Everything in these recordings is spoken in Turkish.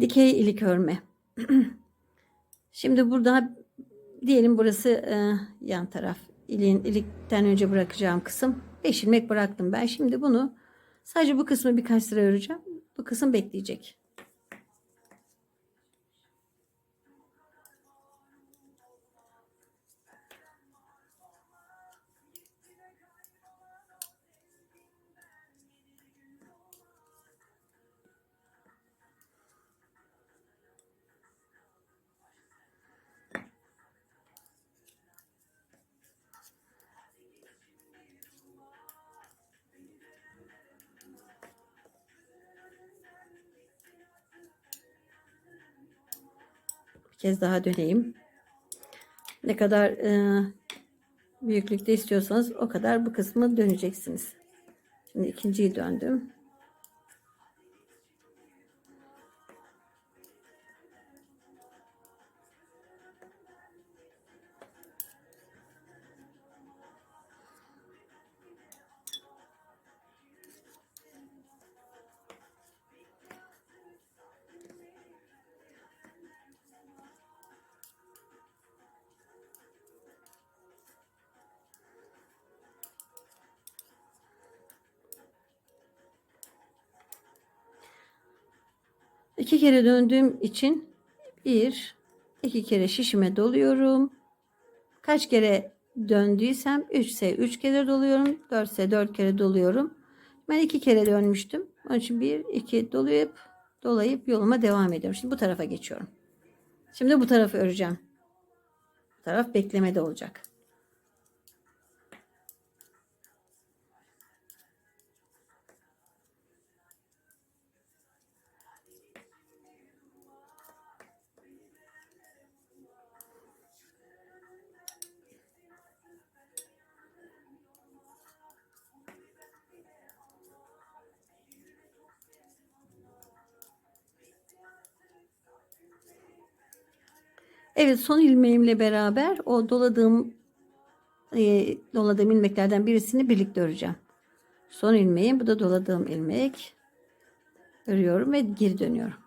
dikey ilik örme. Şimdi burada diyelim burası e, yan taraf. İliğin ilikten önce bırakacağım kısım. 5 ilmek bıraktım ben. Şimdi bunu sadece bu kısmı birkaç sıra öreceğim. Bu kısım bekleyecek. Kez daha döneyim. Ne kadar e, büyüklükte istiyorsanız o kadar bu kısmı döneceksiniz. Şimdi ikinciyi döndüm. İki kere döndüğüm için bir, iki kere şişime doluyorum. Kaç kere döndüysem 3 ise 3 kere doluyorum. 4 ise 4 kere doluyorum. Ben iki kere dönmüştüm. Onun için bir, iki dolayıp dolayıp yoluma devam ediyorum. Şimdi bu tarafa geçiyorum. Şimdi bu tarafı öreceğim. Bu taraf beklemede olacak. Evet son ilmeğimle beraber o doladığım e, doladığım ilmeklerden birisini birlikte öreceğim. Son ilmeğim bu da doladığım ilmek. Örüyorum ve geri dönüyorum.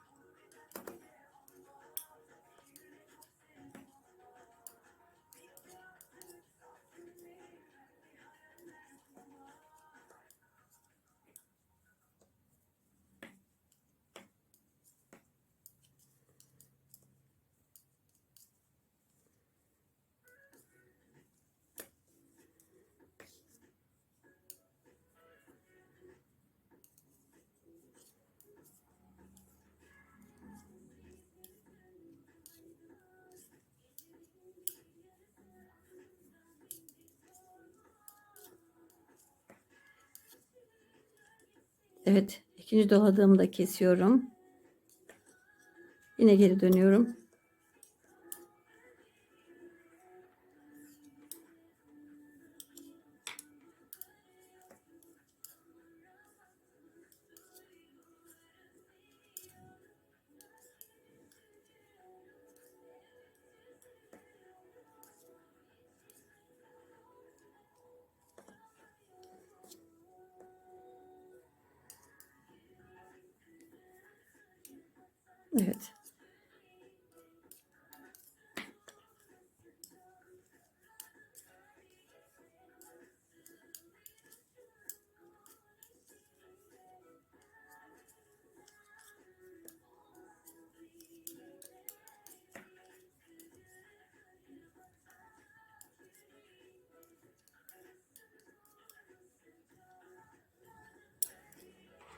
Evet, ikinci doladığımı da kesiyorum. Yine geri dönüyorum. Evet.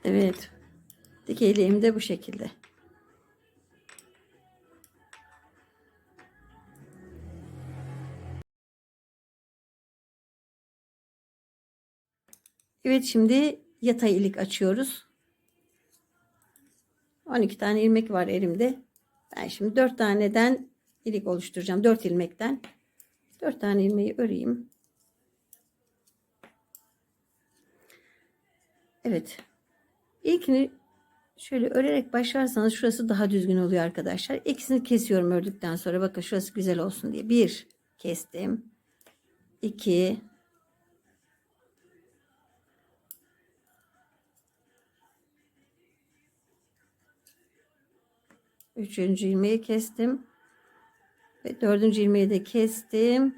Evet. Dikeyliğim de bu şekilde. Evet şimdi yatay ilik açıyoruz. 12 tane ilmek var elimde. Ben şimdi 4 taneden ilik oluşturacağım. 4 ilmekten. 4 tane ilmeği öreyim. Evet. İlkini şöyle örerek başlarsanız şurası daha düzgün oluyor arkadaşlar. İkisini kesiyorum ördükten sonra. Bakın şurası güzel olsun diye. Bir kestim. 2 3 Üçüncü ilmeği kestim. Ve dördüncü ilmeği de kestim.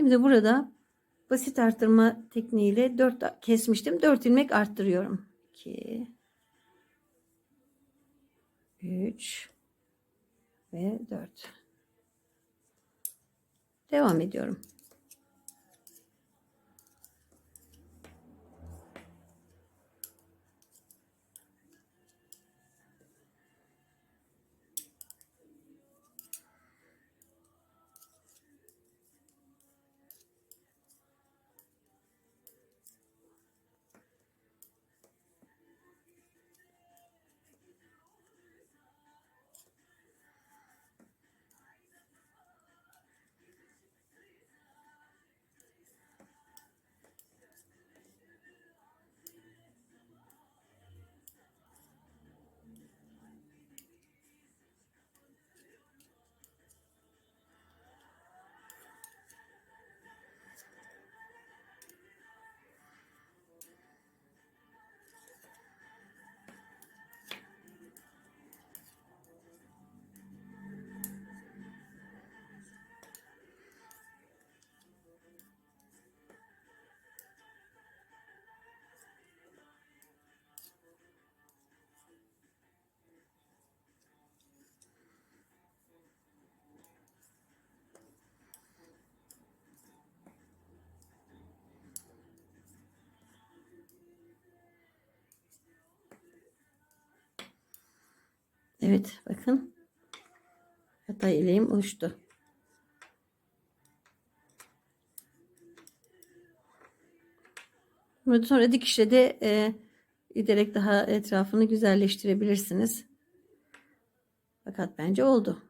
Şimdi burada basit arttırma tekniğiyle 4 kesmiştim. 4 ilmek arttırıyorum. 2 3 ve 4. Devam ediyorum. Evet bakın. Hatta ileğim uçtu. Burada sonra dikişle de e, giderek daha etrafını güzelleştirebilirsiniz. Fakat bence oldu.